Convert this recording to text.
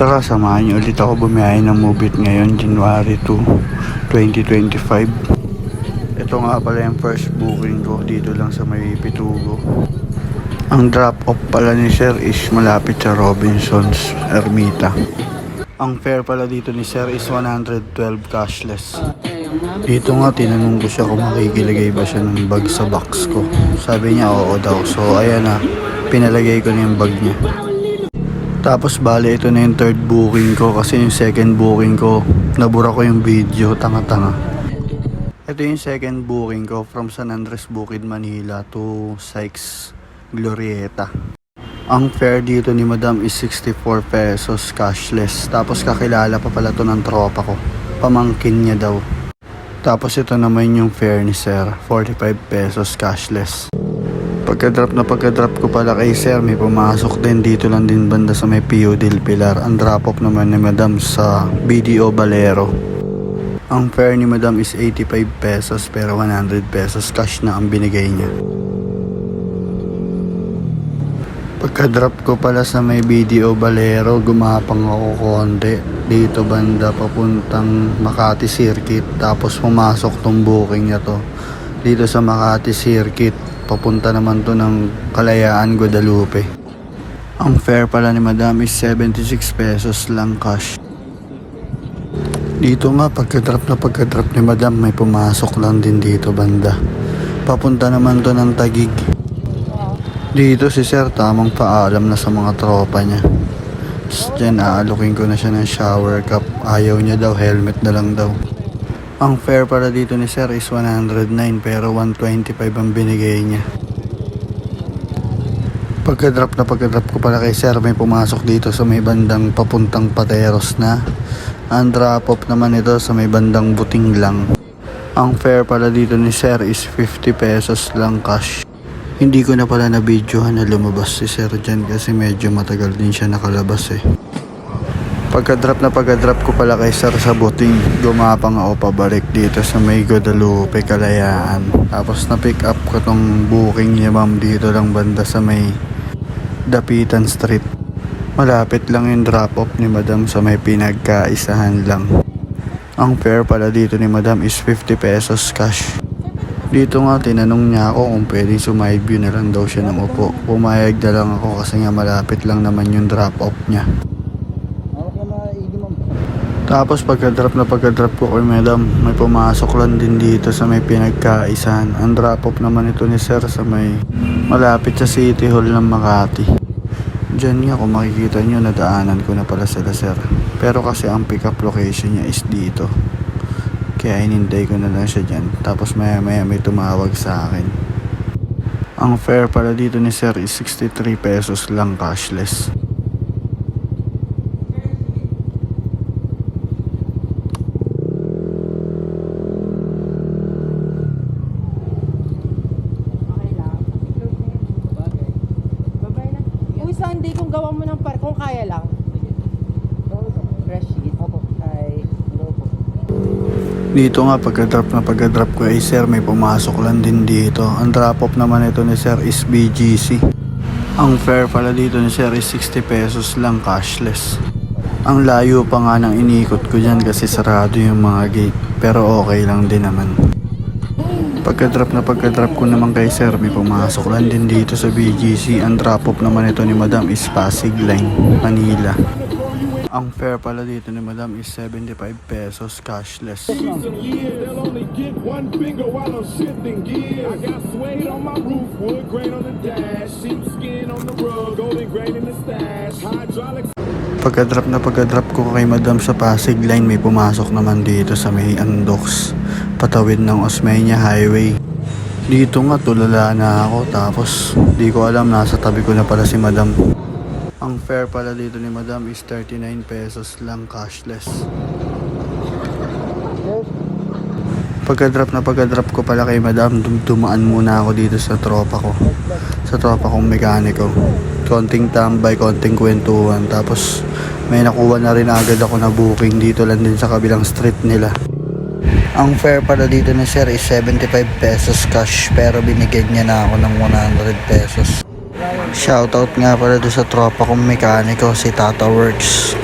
Tara, samahan niyo ulit ako bumiyahe ng Mubit ngayon, January 2, 2025. Ito nga pala yung first booking ko dito lang sa may Pitugo. Ang drop-off pala ni Sir is malapit sa Robinsons, Ermita. Ang fare pala dito ni Sir is 112 cashless. Dito nga tinanong ko siya kung makikilagay ba siya ng bag sa box ko. Sabi niya oo daw. So ayan na, pinalagay ko na yung bag niya. Tapos bale ito na yung third booking ko kasi yung second booking ko, nabura ko yung video, tanga-tanga. Ito yung second booking ko from San Andres Bukid, Manila to Sykes Glorieta. Ang fare dito ni Madam is 64 pesos cashless. Tapos kakilala pa pala to ng tropa ko. Pamangkin niya daw. Tapos ito naman yung fare ni Sir, 45 pesos cashless. Pagka-drop na pagka-drop ko pala kay Sir, may pumasok din dito lang din banda sa may PO del Pilar. Ang drop-off naman ni Madam sa BDO Balero. Ang fare ni Madam is 85 pesos pero 100 pesos cash na ang binigay niya. Pagka-drop ko pala sa may BDO Balero, gumapang ako konti. Dito banda papuntang Makati Circuit. Tapos pumasok tong booking niya to. Dito sa Makati Circuit, papunta naman to ng Kalayaan, Guadalupe. Ang fare pala ni Madam is 76 pesos lang cash. Dito nga, pagka-drop na pagka-drop ni Madam, may pumasok lang din dito banda. Papunta naman to ng Tagig. Dito si Sir tamang paalam na sa mga tropa niya. Tapos dyan aalukin ko na siya ng shower cup. Ayaw niya daw, helmet na lang daw. Ang fare para dito ni Sir is 109 pero 125 ang binigay niya. Pagka-drop na pagka-drop ko pala kay Sir, may pumasok dito sa may bandang papuntang Pateros na. Ang drop-off naman ito sa may bandang Buting lang. Ang fare pala dito ni Sir is 50 pesos lang cash. Hindi ko na pala na videohan na lumabas si Sir dyan kasi medyo matagal din siya nakalabas eh. Pagka-drop na pagka-drop ko pala kay Sir sa buting, gumapang ako pabalik dito sa may Guadalupe, Kalayaan. Tapos na-pick up ko tong booking niya ma'am dito lang banda sa may Dapitan Street. Malapit lang yung drop-off ni Madam sa may pinagkaisahan lang. Ang fare pala dito ni Madam is 50 pesos cash. Dito nga tinanong niya ako kung pwedeng sumide view na lang daw siya ng upo. Pumayag na lang ako kasi nga malapit lang naman yung drop off niya. Tapos pagka-drop na pagka-drop ko kay madam, may pumasok lang din dito sa may pinagkaisan. Ang drop off naman ito ni sir sa may malapit sa City Hall ng Makati. Diyan nga kung makikita nyo, nadaanan ko na pala sila sir. Pero kasi ang pick up location niya is dito. Kaya ininday ko na lang siya dyan. Tapos maya maya may tumawag sa akin. Ang fare pala dito ni sir is 63 pesos lang cashless. Sunday kung gawa mo ng par, kung kaya lang. Fresh sheet. Opo. Ay, opo. Dito nga pagka-drop na pagka-drop ko ay sir may pumasok lang din dito. Ang drop off naman ito ni sir is BGC. Ang fare pala dito ni sir is 60 pesos lang cashless. Ang layo pa nga ng inikot ko dyan kasi sarado yung mga gate. Pero okay lang din naman. Pagka-drop na pagka-drop ko naman kay sir, may pumasok lang din dito sa BGC. Ang drop-off naman ito ni madam is Pasig Line, Manila. Ang fare pala dito ni madam is 75 pesos cashless. Pagka-drop na pagka-drop ko kay madam sa Pasig Line, may pumasok naman dito sa may Andox. Patawid ng Osmeña Highway. Dito nga tulala na ako tapos di ko alam nasa tabi ko na pala si madam. Ang fare pala dito ni madam is 39 pesos lang cashless. Pagka-drop na pagka-drop ko pala kay madam, dum- dumaan muna ako dito sa tropa ko. Sa tropa kong mekaniko. Konting tambay, konting kwentuhan. Tapos may nakuha na rin agad ako na booking dito lang din sa kabilang street nila. Ang fare pala dito ni sir is 75 pesos cash pero binigyan niya na ako ng 100 pesos. Shoutout nga pala doon sa tropa kong mekaniko si Tata Works.